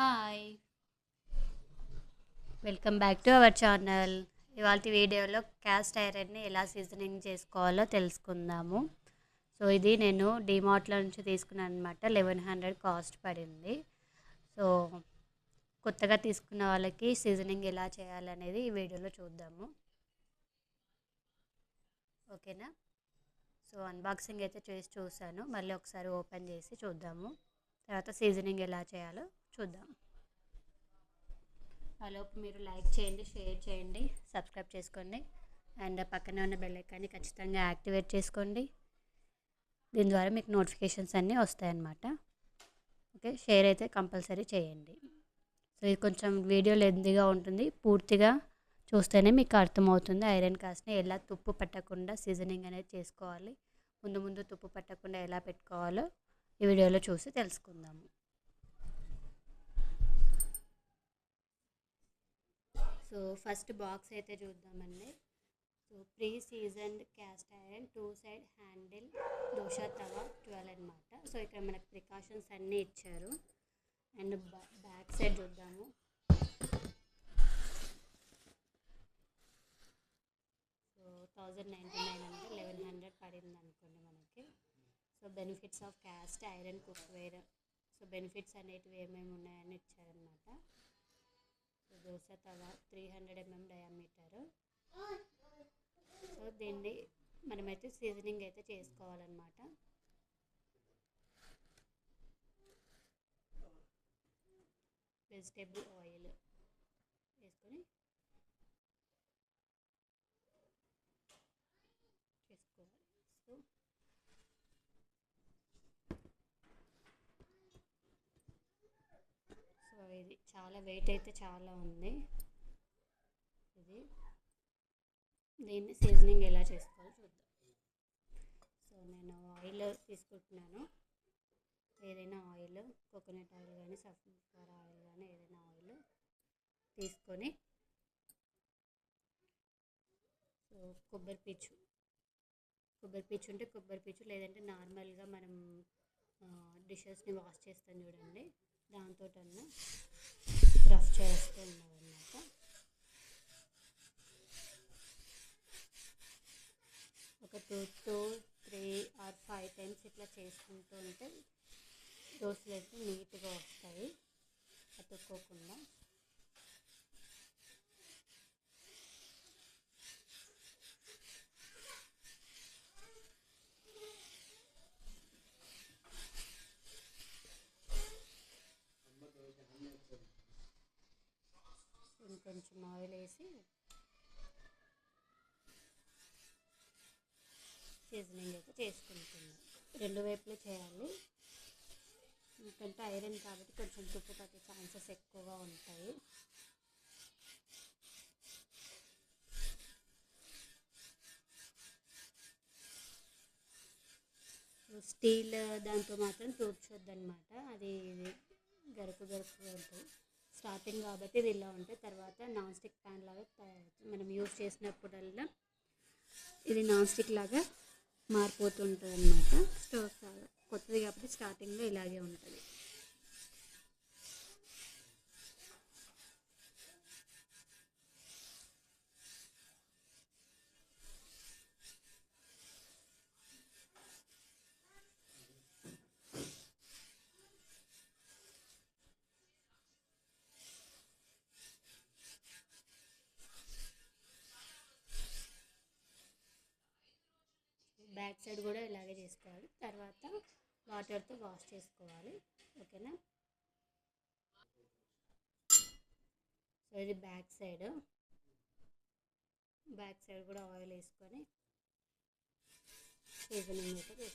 Hi welcome back to our channel ఇవాళ వీడియోలో caste ఐరన్ని ఎలా సీజనింగ్ చేసుకోవాలో తెలుసుకుందాము. సో ఇది నేను డిమార్ట్లో నుంచి తీసుకున్నాను అనమాట లెవెన్ హండ్రెడ్ కాస్ట్ పడింది. సో కొత్తగా తీసుకున్న వాళ్ళకి సీజనింగ్ ఎలా చేయాలనేది ఈ వీడియోలో చూద్దాము. ఓకేనా? సో అన్బాక్సింగ్ అయితే చేసి చూసాను మళ్ళీ ఒకసారి ఓపెన్ చేసి చూద్దాము. తర్వాత సీజనింగ్ ఎలా చేయాలో చూద్దాం. ఆలోపు మీరు లైక్ చేయండి షేర్ చేయండి సబ్స్క్రైబ్ చేసుకోండి. అండ్ పక్కనే ఉన్న బెల్ ఐకాన్ని ఖచ్చితంగా యాక్టివేట్ చేసుకోండి. దీని ద్వారా మీకు నోటిఫికేషన్స్ అన్నీ వస్తాయన్నమాట. ఓకే షేర్ అయితే కంపల్సరీ చేయండి. సో ఇది కొంచెం వీడియో లెందిగా ఉంటుంది. పూర్తిగా చూస్తేనే మీకు అర్థమవుతుంది. ఐరన్ కాస్ట్ని ఎలా తుప్పు పట్టకుండా సీజనింగ్ అనేది చేసుకోవాలి. ముందు ముందు తుప్పు పట్టకుండా ఎలా పెట్టుకోవాలో ఈ వీడియోలో చూసి తెలుసుకుందాము. సో ఫస్ట్ బాక్స్ అయితే చూద్దామండి. So pre seasoned cast iron two side handle dosa tawa twelve అనమాట సో ఇక్కడ మనకు ప్రికాషన్స్ అన్నీ ఇచ్చారు. అండ్ బ్యాక్ సైడ్ చూద్దాము. సో థౌజండ్ నైంటీ నైన్ అంటే లెవెన్ హండ్రెడ్ పడింది అనుకోండి మనకి. So benefits of cast iron cookware so benefits అనేటివి ఏమేమి ఉన్నాయని ఇచ్చారనమాట dosa tawa three hundred mm diameter. So దీన్ని మనమైతే సీజనింగ్ అయితే చేసుకోవాలన్నమాట. వెజిటేబుల్ ఆయిల్ వేసుకొని చేసుకోవాలి సో సో ఇది చాలా వెయిట్ అయితే చాలా ఉంది. ఇది. దీన్ని సీజనింగ్ ఎలా చేసుకోవాలో చూద్దాం. సో నేను ఆయిల్ తీసుకుంటున్నాను. ఏదైనా ఆయిల్ కోకోనట్ ఆయిల్ కానీ సన్ఫ్లవర్ ఆయిల్ కానీ ఏదైనా ఆయిల్ తీసుకొని సో కొబ్బరి పీచు. కొబ్బరి పీచు ఉంటే కొబ్బరి పీచు లేదంటే నార్మల్గా మనం డిషెస్ని వాష్ చేస్తాం చూడండి. దాంతో బ్రష్ చేస్తూ ఉన్నదన్నమాట ఒక two two three or five times ఇట్లా చేసుకుంటూ ఉంటే దోశలు అయితే నీట్గా వస్తాయి. అతుక్కోకుండా. కొంచెం ఆయిల్ వేసి సీజనింగ్ అయితే చేసుకుంటున్నాం. రెండు వైపులు చేయాలి. ఎందుకంటే ఐరన్ కాబట్టి కొంచెం తుప్పు పట్టే ఛాన్సెస్ ఎక్కువగా ఉంటాయి. స్టీల్ దాంతో మాత్రం తూర్చొద్దు అనమాట అది గరుకు గరుకుగా ఉంటుంది. స్టార్టింగ్ కాబట్టి ఇది ఇలా ఉంటుంది తర్వాత నాన్ స్టిక్ ప్యాన్ లాగా మనం యూజ్ చేసినప్పుడల్లా ఇది నాన్ స్టిక్ లాగా మారిపోతుంటుంది అనమాట స్టవ్ కొత్తది కాబట్టి స్టార్టింగ్లో ఇలాగే ఉంటుంది. బ్యాక్ సైడ్ కూడా ఇలాగే చేసుకోవాలి. తర్వాత వాటర్తో వాష్ చేసుకోవాలి. ఓకేనా? సో ఇది బ్యాక్ సైడ్. బ్యాక్ సైడ్ కూడా ఆయిల్ వేసుకొని సీజనింగ్ అయితే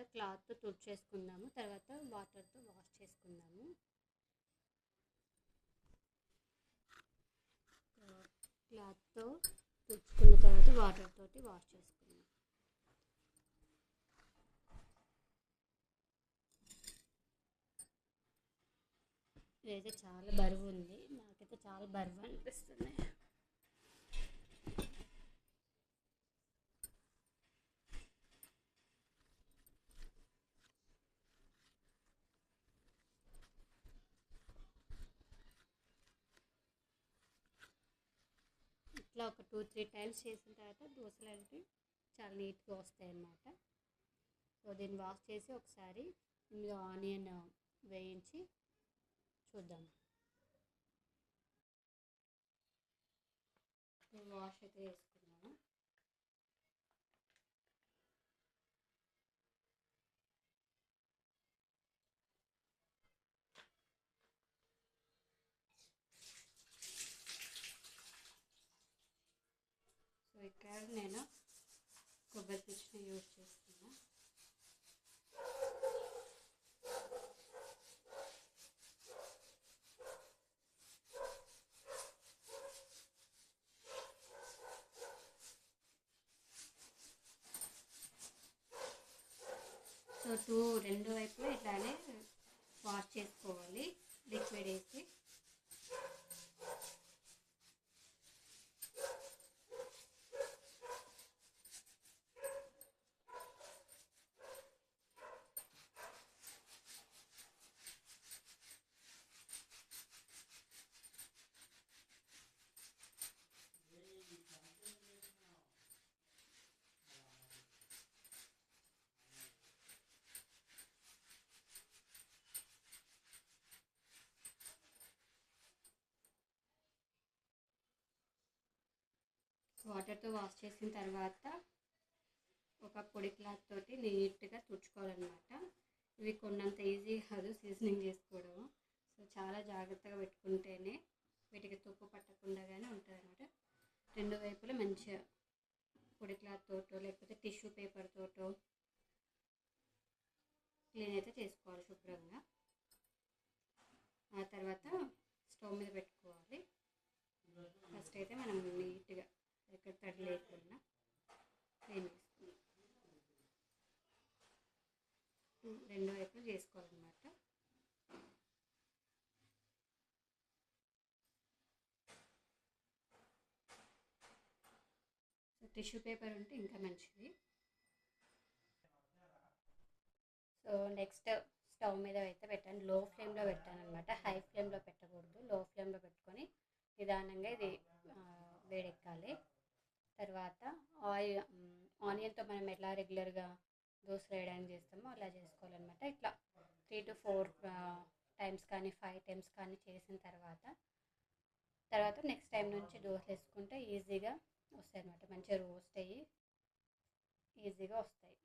తర్వాత క్లాత్తో తుడిచేసుకుందాము. తర్వాత వాటర్తో వాష్ చేసుకుందాము. క్లాత్తో తుడుచుకున్న తర్వాత వాటర్ తోటి వాష్ చేసుకుందాం. ఇదైతే చాలా బరువు ఉంది. నాకైతే చాలా బరువు అనిపిస్తుంది. ఇట్లా ఒక టూ త్రీ టైమ్స్ చేసిన తర్వాత దోశలు అనేవి చాలా నీట్గా వస్తాయి అన్నమాట సో దీన్ని వాష్ చేసి ఒకసారి ఇందులో ఆనియన్ వేయించి చూద్దాం. వాష్ అయితే వేసుకున్నాను సో నేను కొబ్బరి పిచ్చిని యూజ్ చేస్తున్నా. సో టూ రెండు వైపు ఇట్లానే వాష్ చేసుకోవాలి లిక్విడ్ వేసి వాటర్తో వాష్ చేసిన తర్వాత ఒక పొడి క్లాత్ తోటి నీట్గా తుడుచుకోవాలన్నమాట. ఇవి కొన్నంత ఈజీ కాదు సీజనింగ్ చేసుకోవడం. సో చాలా జాగ్రత్తగా పెట్టుకుంటేనే వీటికి తుప్పు పట్టకుండానే ఉంటుంది అనమాట రెండు వైపులా మంచిగా పొడి క్లాత్ తోటో లేకపోతే టిష్యూ పేపర్ తోటో క్లీన్ అయితే చేసుకోవాలి శుభ్రంగా. ఆ తర్వాత స్టవ్ మీద పెట్టుకోవాలి. ఫస్ట్ అయితే మనం నీట్గా ఎక్కడ తడి లేకుండా క్లీన్ రెండు వైపులు చేసుకోవాలన్నమాట. టిష్యూ పేపర్ ఉంటే ఇంకా మంచిది. సో నెక్స్ట్ స్టవ్ మీద అయితే పెట్టాను. లో ఫ్లేమ్లో పెట్టాను అనమాట హై ఫ్లేమ్లో పెట్టకూడదు లో ఫ్లేమ్లో పెట్టుకొని నిదానంగా ఇది వేడెక్కాలి తర్వాత ఆయిల్ మేము మనం ఎట్లా రెగ్యులర్గా దోశ వేయడానికి చేస్తామో అలా చేసుకోవాలన్నమాట. ఇట్లా త్రీ టు ఫోర్ టైమ్స్ కానీ ఫైవ్ టైమ్స్ కానీ చేసిన తర్వాత తర్వాత నెక్స్ట్ టైం నుంచి దోశలు వేసుకుంటే ఈజీగా వస్తాయి అనమాట మంచిగా రోస్ట్ అయ్యి ఈజీగా వస్తాయి.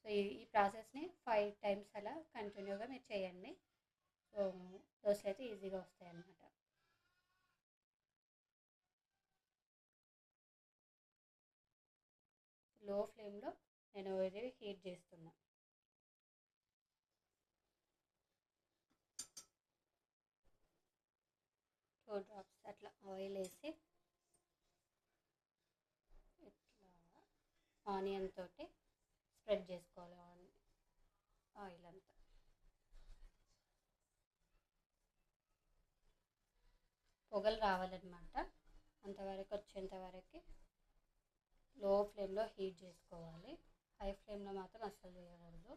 సో ఈ ఈ ప్రాసెస్ని ఫైవ్ టైమ్స్ అలా కంటిన్యూగా మీరు చేయండి. సో దోశలు అయితే ఈజీగా వస్తాయి అన్నమాట లో ఫ్లేమ్లో నేను ఇది హీట్ చేస్తున్నా. టూ డ్రాప్స్ అట్లా ఆయిల్ వేసి ఇట్లా ఆనియన్ తోటి స్ప్రెడ్ చేసుకోవాలి ఆనియన్ ఆయిల్ అంతా. పొగలు రావాలన్నమాట. అంతవరకు వచ్చేంత వరకు లో ఫ్లేమ్లో హీట్ చేసుకోవాలి. హై ఫ్లేమ్లో మాత్రం అస్సలు వేయకూడదు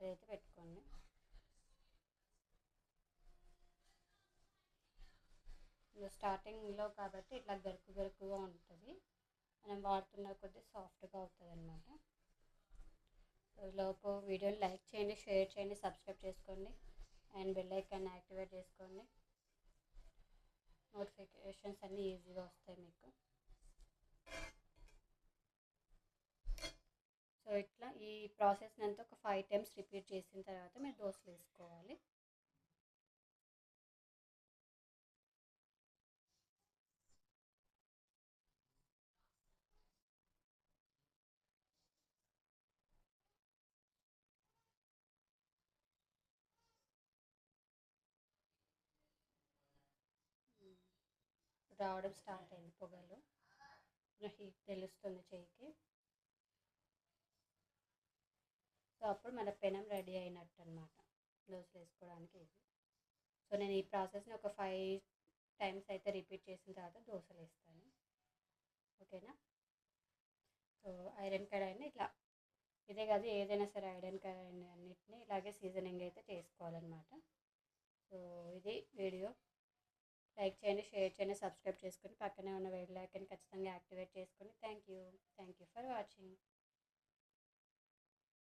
అదైతే పెట్టుకోండి. స్టార్టింగ్లో కాబట్టి ఇట్లా గరుకు గరుకుగా ఉంటుంది. మనం వాడుతున్న కొద్దీ సాఫ్ట్గా అవుతుంది అనమాట లోపు వీడియోని లైక్ చేయండి షేర్ చేయండి సబ్స్క్రైబ్ చేసుకోండి. అండ్ బెల్ ఐకాన్ యాక్టివేట్ చేసుకోండి. నోటిఫికేషన్స్ అన్నీ ఈజీగా వస్తాయి మీకు. సో ఇట్లా ఈ ప్రాసెస్ని అంతా ఒక ఫైవ్ టైమ్స్ రిపీట్ చేసిన తర్వాత మీరు దోశలు వేసుకోవాలి. రావడం స్టార్ట్ అయింది పొగలు. హీట్ తెలుస్తుంది చేయికి. సో అప్పుడు మన పెనం రెడీ అయినట్టు అనమాట దోశలు వేసుకోవడానికి ఇది. సో నేను ఈ ప్రాసెస్ని ఒక ఫైవ్ టైమ్స్ అయితే రిపీట్ చేసిన తర్వాత దోశలు వేస్తాను. ఓకేనా? సో ఐరన్ కడాయిని ఇట్లా. ఇదే కాదు ఏదైనా సరే ఐరన్ కడాయిని అన్నిటిని ఇలాగే సీజనింగ్ అయితే చేసుకోవాలన్నమాట. సో ఇది వీడియో. లైక్ చేయండి షేర్ చేయండి సబ్స్క్రైబ్ చేసుకొని పక్కనే ఉన్న వేడి ఐకాన్ ఖచ్చితంగా యాక్టివేట్ చేసుకొని thank you. Thank you for watching.